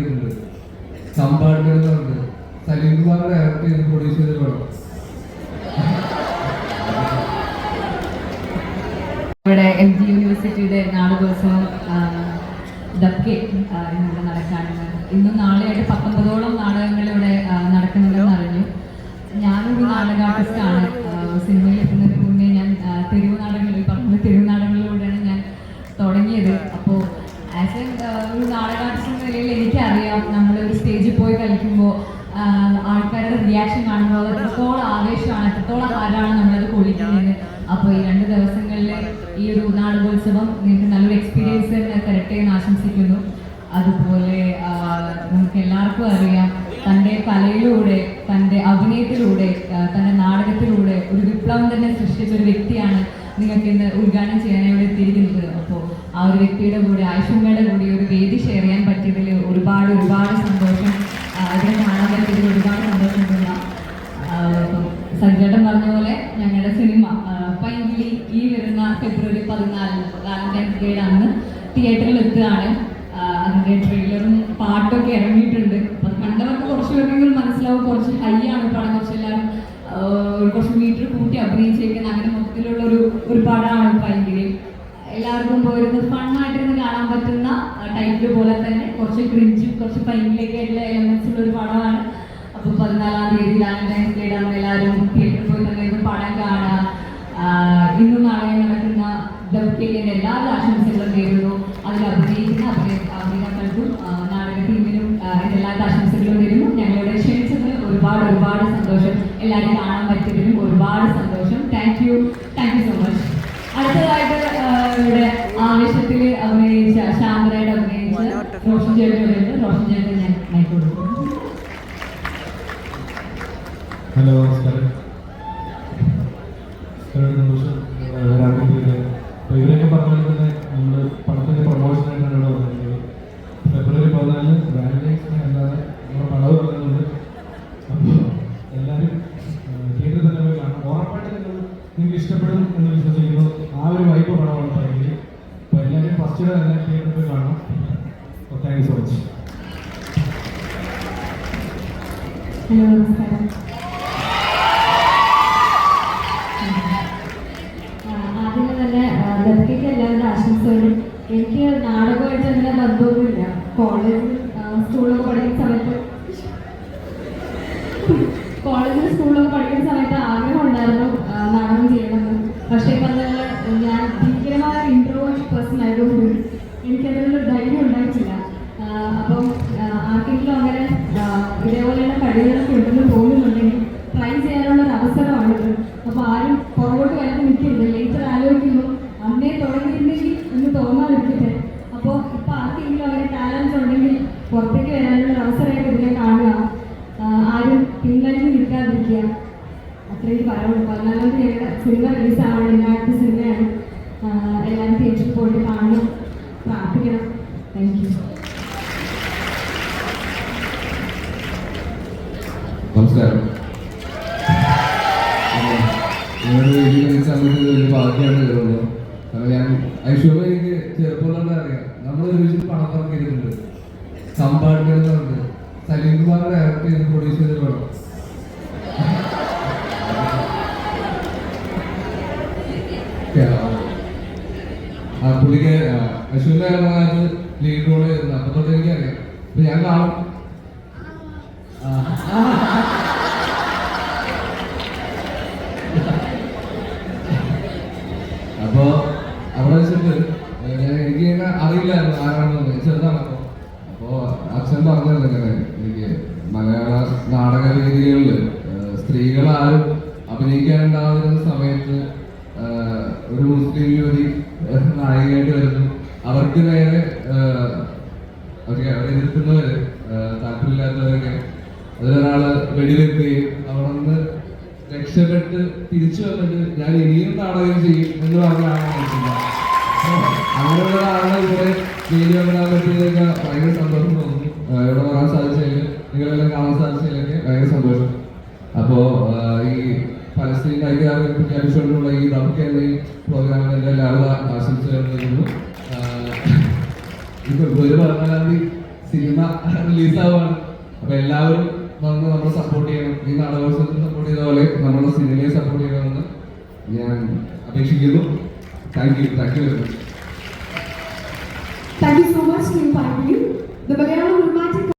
ചെയ്തിട്ടുണ്ട് സമ്പാടിക്കുന്നുണ്ട് സലീം കുമാർ ഡയറക്ട് ചെയ്ത് പ്രൊഡ്യൂസ് ചെയ്ത പടം ഇവിടെ എം ജി യൂണിവേഴ്സിറ്റിയുടെ നാടകോത്സവം ദബ്കെ ഇന്നിവിടെ നടക്കാനുണ്ട് ഇന്നും നാളെയായിട്ട് പത്തൊമ്പതോളം നാടകങ്ങൾ ഒരു സ്റ്റേജിൽ പോയി കളിക്കുമ്പോൾ ആൾക്കാരുടെ റിയാക്ഷൻ കാണുമ്പോൾ എത്രത്തോളം ആവേശമാണ് എത്രത്തോളം ആരാണ് നമ്മളത് കൊള്ളിക്കുന്നത്. അപ്പോൾ ഈ രണ്ട് ദിവസങ്ങളിൽ ഈ ഒരു നാടകോത്സവം നിങ്ങൾക്ക് നല്ലൊരു എക്സ്പീരിയൻസ് തരട്ടെ എന്ന് ആശംസിക്കുന്നു. അതുപോലെ നമുക്ക് എല്ലാവർക്കും അറിയാം തന്റെ കലയിലൂടെ തന്റെ അഭിനയത്തിലൂടെ തന്റെ നാടകത്തിലൂടെ ഒരു വിപ്ലവം തന്നെ സൃഷ്ടിച്ച ഒരു വ്യക്തിയാണ് നിങ്ങൾക്ക് ഇന്ന് ഉദ്ഘാടനം ചെയ്യാനായി ഇവിടെ എത്തിയിരിക്കുന്നത്. അപ്പോൾ ആ ഒരു വ്യക്തിയുടെ കൂടെ ആയുഷമ്മയുടെ കൂടി ഒരു വേദി ഷെയർ ചെയ്യാൻ വരുന്ന ഫെബ്രുവരി പതിനാലിന് വാലന്റൈൻസ് ഡേയുടെ അന്ന് തിയേറ്ററിൽ എത്തുകയാണ്. അതിന്റെ ട്രെയിലറും പാട്ടൊക്കെ ഇറങ്ങിയിട്ടുണ്ട്. അപ്പം കണ്ടവർക്ക് കുറച്ച് പേർക്കെങ്കിലും മനസ്സിലാവും. കുറച്ച് ഹൈ ആണ് പടം കുറച്ച് എല്ലാവരും കുറച്ച് മീറ്റർ കൂട്ടി അഭിനയിച്ചേക്കുന്ന അങ്ങനെ മൊത്തത്തിലുള്ള ഒരു ഒരു പടമാണ് ഭയങ്കര എല്ലാവർക്കും പോയിരുന്ന് ഫണ്ണായിട്ടിരുന്ന് കാണാൻ പറ്റുന്ന ടൈപ്പിൽ പോലെ തന്നെ കുറച്ച് ക്രിഞ്ചും കുറച്ച് ഫൈനലൊക്കെ ആയിട്ടുള്ള എലമെന്റ്സ് ഉള്ള ഒരു പടമാണ് അപ്പോൾ പതിനാലാം തീയതി വാലന്റൈൻസ് എല്ലാവരും തിയേറ്ററിൽ പോയി തന്നെ പടം ആഹ് ഇന്നും നാളെ നടക്കുന്ന ദൗത്യന്റെ എല്ലാ ആശംസകളും നേരുന്നു. അതിൽ അഭിനയിക്കുന്ന അഭിനയ അഭിനേതാക്കൾക്കും നാടക ടീമിനും എല്ലാ ആശംസകളും നേരുന്നു. ഞങ്ങളുടെ ക്ഷണിച്ചതിൽ ഒരുപാട് ഒരുപാട് സന്തോഷം. എല്ലാവരും കാണാൻ പറ്റിയതിനും ഒരുപാട് സന്തോഷം. Thank you thank you so much അടുത്തതായിട്ട് ഇവിടെ ആവേശത്തിൽ അഭിനയിച്ച ശാന്തരായിട്ട് അഭിനയിച്ച റോഷൻ ചേട്ടൻ ഇവിടെ റോഷൻ ചേട്ടൻ ഞാൻ മൈക്ക് ഹലോ നമസ്കാരം. അപ്പോൾ ഇവരൊക്കെ പറഞ്ഞ പോലെ തന്നെ നമ്മൾ പടത്തിന്റെ പ്രൊമോഷനായിട്ടാണ് ഇവിടെ വന്നിട്ടുള്ളത് ഫെബ്രുവരി പതിനാല് വാലന്റൈൻസ് അല്ലാതെ നമ്മുടെ പടവ് പറയുന്നുണ്ട് അപ്പോൾ എല്ലാവരും തിയേറ്ററിൽ തന്നെ പോയി കാണണം. ഉറപ്പായിട്ട് നിങ്ങൾ നിങ്ങൾക്ക് ഇഷ്ടപ്പെടും എന്ന് വിശ്വസിക്കുന്നു. ആ ഒരു വൈബ് പടമാണ് പറയുന്നത് അപ്പോൾ എല്ലാവരും ഫസ്റ്റ് ഡേ തന്നെ തിയേറ്ററിൽ പോയി കാണണം. അപ്പോൾ thank you so much hello നമസ്കാരം ഗപ്പിക്ക് എല്ലാവരുടെ ആശംസകളും. എനിക്ക് നാടകമായിട്ട് അങ്ങനെ ബന്ധമൊന്നുമില്ല. കോളേജിൽ സ്കൂളിലൊക്കെ പഠിക്കുന്ന സമയത്ത് കോളേജിൽ സ്കൂളിലൊക്കെ പഠിക്കുന്ന സമയത്ത് ആഗ്രഹം ഉണ്ടായിരുന്നു നാടകം ചെയ്യണമെന്ന്. പക്ഷേ പറഞ്ഞ ഞാൻ ഭീകരമായ ഇൻട്രോവേർട്ട് പേഴ്സൺ ആയതുകൊണ്ട് എനിക്കതിനുള്ള അത്രയും പറയുള്ളൂ പതിനാലാം തീയതി സിനിമ റിലീസാണ് എല്ലാവർക്കും സിനിമയാണ്. എല്ലാവരും തിയേറ്ററിൽ പോയിട്ട് കാണണം. പ്രാർത്ഥിക്കണം. താങ്ക് യു നമസ്കാരം. ഞാൻ എനിക്ക് നമ്മൾ പണം തുറക്കിയിട്ടുണ്ട് പറഞ്ഞിട്ട് സലീം കുമാർ ഡയറക്ട് പ്രൊഡ്യൂസ് കാലത്ത് ലീഡ് റോൾ ചെയ്തിരുന്നു അപ്പൊ തൊട്ട് എനിക്കറിയാം. അപ്പൊ ഞാൻ കാണും. അപ്പോ അവിടെ വെച്ചിട്ട് എനിക്ക് അറിയില്ലായിരുന്നു ആരാണെന്ന്. ചെറുതാണപ്പോ അപ്പോ. അച്ഛൻ പറഞ്ഞത് ഇങ്ങനെ എനിക്ക് മലയാള നാടക രീതികളിൽ സ്ത്രീകൾ ആരും അഭിനയിക്കാനുണ്ടാവുന്ന സമയത്ത് ഒരു മുസ്ലിം യുവതി നായികയായിട്ട് വരുന്നു അവർക്ക് നേരെ അവരെ എതിർക്കുന്നവര് താല്പര്യമില്ലാത്തവരൊക്കെ അതിലൊരാൾ വെടിവെക്കുകയും അവിടെ നിന്ന് രക്ഷപ്പെട്ട് തിരിച്ചു വന്നിട്ട് ഞാൻ ഇനിയും നാടകം ചെയ്യും എന്ന് പറഞ്ഞാണ് അങ്ങനെയുള്ള വരാൻ പറ്റിയതൊക്കെ ഭയങ്കര സന്തോഷം തോന്നുന്നു. ഇവിടെ വരാൻ സാധിച്ചതിൽ നിങ്ങളെല്ലാം കാണാൻ സാധിച്ചതിലൊക്കെ ഭയങ്കര സന്തോഷം. അപ്പോ ഈ പലസ്തീൻ ഐക്യദാർഢ്യം പ്രഖ്യാപിച്ചുകൊണ്ടുള്ള ഈ നമുക്ക് പ്രോഗ്രാമിൽ എല്ലാവരും ആശംസകൾ ഈ ഫെബ്രുവരി പതിനാലാം തീയതി സിനിമ റിലീസാവാണ്. അപ്പൊ എല്ലാവരും വന്ന് നമ്മളെ സപ്പോർട്ട് ചെയ്യണം. ഈ നാടകോത്സവത്തിൽ സപ്പോർട്ട് ചെയ്ത പോലെ നമ്മുടെ സിനിമയെ സപ്പോർട്ട് ചെയ്യണമെന്ന് ഞാൻ അപേക്ഷിക്കുന്നു. Thank you thank you much much, Team Pioneer. The Malayalam